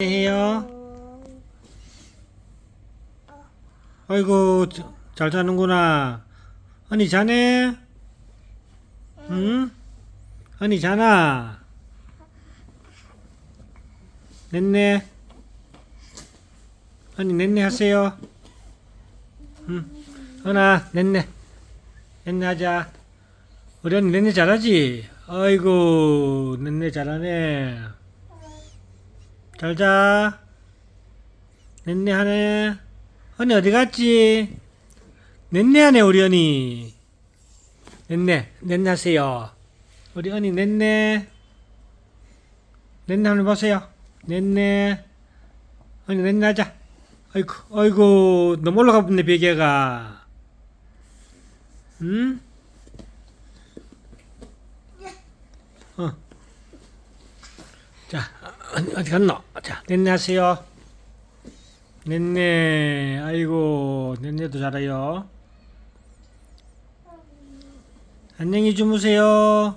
해요. 아이고 자- 잘 자는구나. 언니 자네? 응? 언니 자나? 냈네. 언니 냈네 하세요. 응. 언아 냈네. 냈네 하자. 우리 언니 냈네 잘하지? 아이고 냈네 잘하네. 잘 자. 냈네 하네. 언니 어디 갔지? 냈네 하네 우리 언니. 냈네 냈네 하세요. 우리 언니 냈네. 냈네 한번 보세요. 냈네. 언니 냈네 하자. 아이고 아이고 너무 올라가 붙네 베개가. 응? 어. 자, 어디, 갔노? 자, 넷네 하세요. 넷네, 아이고, 넷네도 잘해요. 안녕히 주무세요.